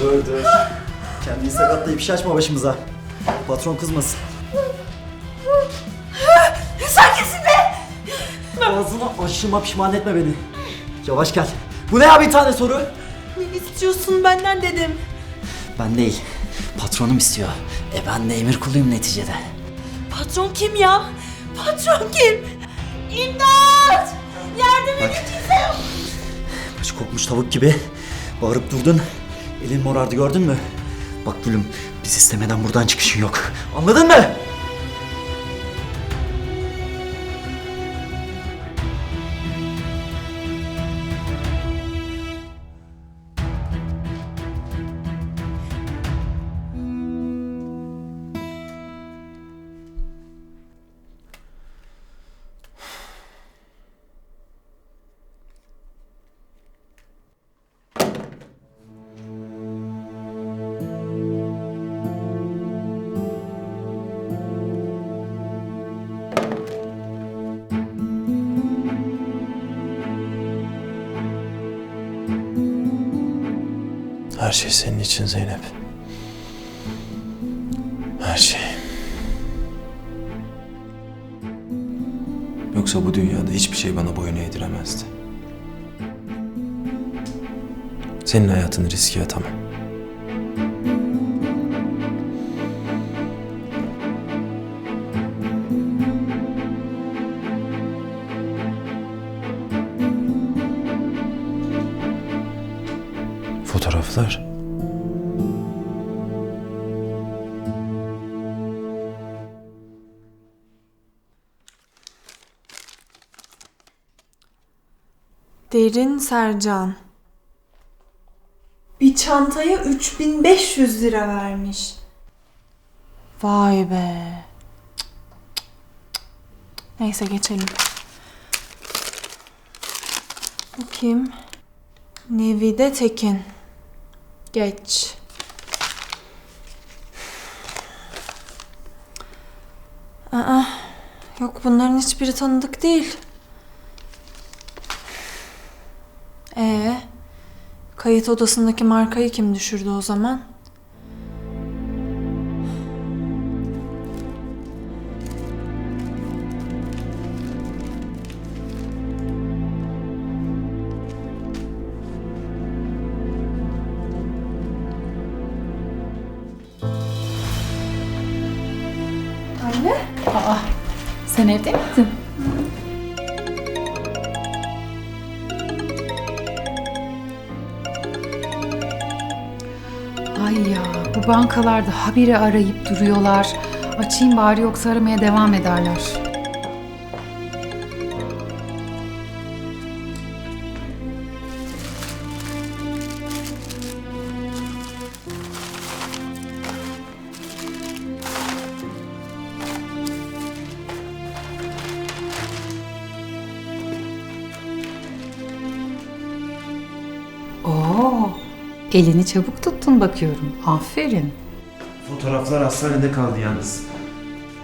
Dur dur. Kendini sakatlayıp iş açma başımıza. Patron kızmasın. Sen kesin be! Ağzını aşırma pişman etme beni. Yavaş gel. Bu ne ya bir tane soru? Ne istiyorsun benden dedim. Ben değil. Patronum istiyor. E ben de emir kuluyum neticede. Patron kim ya? Patron kim? İmdat! Yardım edin kimse yok. Başı kokmuş tavuk gibi. Bağırıp durdun. Elin morardı gördün mü? Bak gülüm biz istemeden buradan çıkışın yok. Anladın mı? Her şey senin için Zeynep. Her şey. Yoksa bu dünyada hiçbir şey bana boyun eğdiremezdi. Senin hayatını riske atamam. Fotoğraflar. Derin Sercan. Bir çantaya 3500 lira vermiş. Vay be. Neyse geçelim. Bu kim? Nevide Tekin. Geç. Aa, yok bunların hiçbiri tanıdık değil. Ee, kayıt odasındaki markayı kim düşürdü o zaman? Sen evde miydin? Ay ya bu bankalarda habire arayıp duruyorlar. Açayım bari yoksa aramaya devam ederler. Elini çabuk tuttun bakıyorum. Aferin. Fotoğraflar hastanede kaldı yalnız.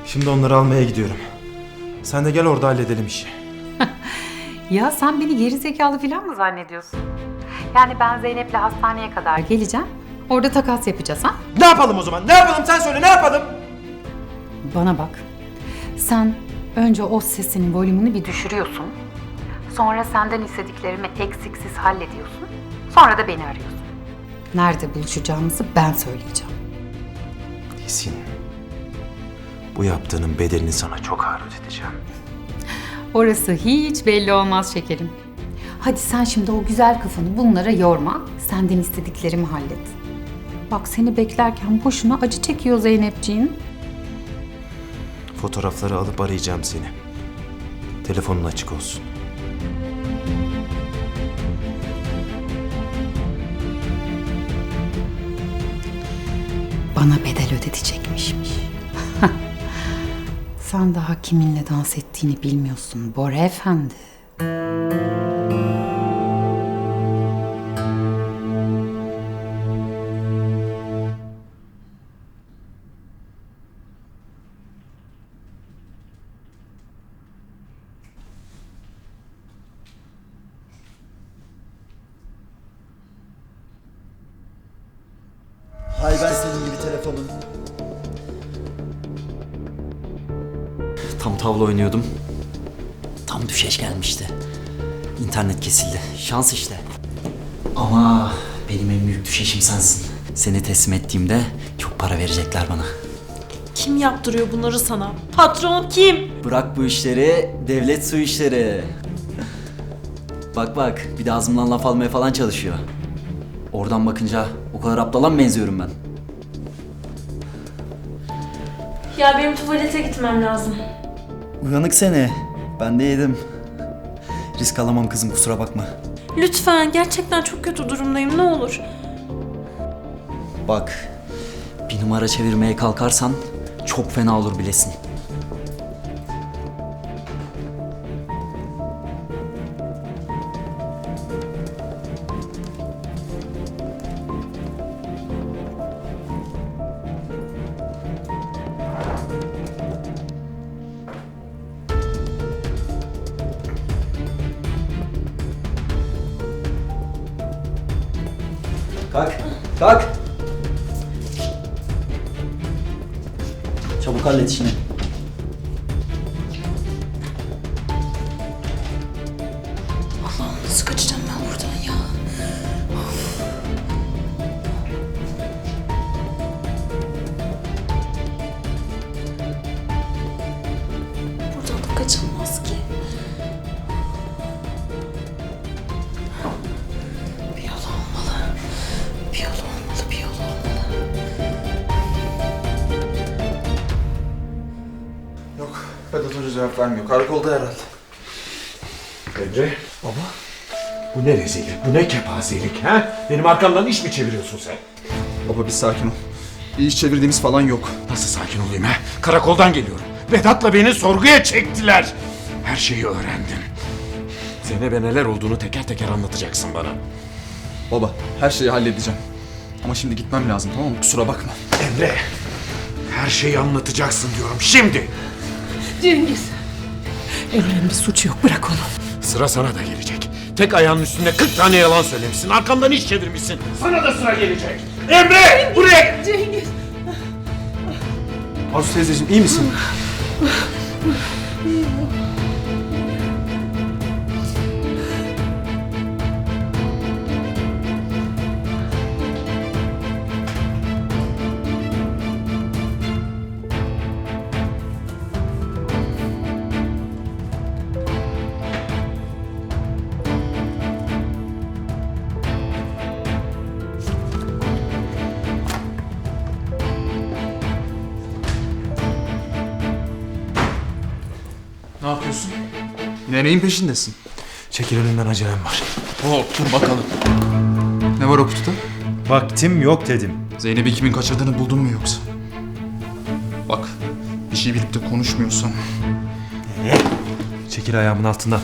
Şimdi onları almaya gidiyorum. Sen de gel orada halledelim işi. Ya sen beni geri zekalı falan mı zannediyorsun? Yani ben Zeynep'le hastaneye kadar geleceğim. Orada takas yapacağız ha? Ne yapalım o zaman? Ne yapalım? Sen söyle ne yapalım? Bana bak. Sen önce o sesinin volümünü bir düşürüyorsun. Sonra senden istediklerimi eksiksiz hallediyorsun. Sonra da beni arıyorsun. Nerede buluşacağımızı ben söyleyeceğim. Esin. Bu yaptığının bedelini sana çok ağır ödeteceğim. Orası hiç belli olmaz şekerim. Hadi sen şimdi o güzel kafanı bunlara yorma. Senden istediklerimi hallet. Bak seni beklerken boşuna acı çekiyor Zeynepciğin. Fotoğrafları alıp arayacağım seni. Telefonun açık olsun. Bana bedel ödetecekmişmiş. Sen daha kiminle dans ettiğini bilmiyorsun Bora Efendi. Telefonun. Tam tavla oynuyordum. Tam düşeş gelmişti. İnternet kesildi. Şans işte. Ama benim en büyük düşeşim sensin. Seni teslim ettiğimde çok para verecekler bana. Kim yaptırıyor bunları sana? Patron kim? Bırak bu işleri, devlet su işleri. bak bak, bir de ağzımdan laf almaya falan çalışıyor. Oradan bakınca o kadar aptala mı benziyorum ben? Ya benim tuvalete gitmem lazım. Uyanık seni. Ben de yedim. Risk alamam kızım kusura bakma. Lütfen gerçekten çok kötü durumdayım ne olur. Bak, bir numara çevirmeye kalkarsan çok fena olur bilesin. Kalk, kalk. Çabuk hallet işini. Cevap vermiyor. Karakolda herhalde. Emre. Baba. Bu ne rezillik, bu ne kepazelik ha? Benim arkamdan iş mi çeviriyorsun sen? Baba bir sakin ol. Bir iş çevirdiğimiz falan yok. Nasıl sakin olayım ha? Karakoldan geliyorum. Vedat'la beni sorguya çektiler. Her şeyi öğrendim. Zeynep'e neler olduğunu teker teker anlatacaksın bana. Baba, her şeyi halledeceğim. Ama şimdi gitmem lazım tamam mı? Kusura bakma. Emre. Her şeyi anlatacaksın diyorum şimdi. Cengiz. Emre'nin bir suçu yok bırak onu. Sıra sana da gelecek. Tek ayağının üstünde 40 tane yalan söylemişsin. Arkamdan iş çevirmişsin. Sana da sıra gelecek. Emre! Buraya gel. Cengiz. Arzu teyzeciğim iyi misin? Yapıyorsun? Yine neyin peşindesin? Çekil önümden acelem var. Hop dur bakalım. Ne var o kutuda? Vaktim yok dedim. Zeynep'i kimin kaçırdığını buldun mu yoksa? Bak, bir şey bilip de konuşmuyorsan. Çekil ayağımın altından.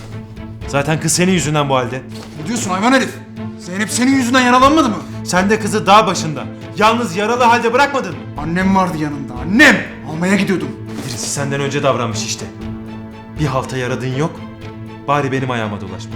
Zaten kız senin yüzünden bu halde. Ne diyorsun hayvan herif? Zeynep senin yüzünden yaralanmadı mı? Sen de kızı dağ başında. Yalnız yaralı halde bırakmadın mı? Annem vardı yanında, annem! Almaya gidiyordum. Birisi senden önce davranmış işte. Bir halta yaradığın yok. Bari benim ayağıma dolaşma.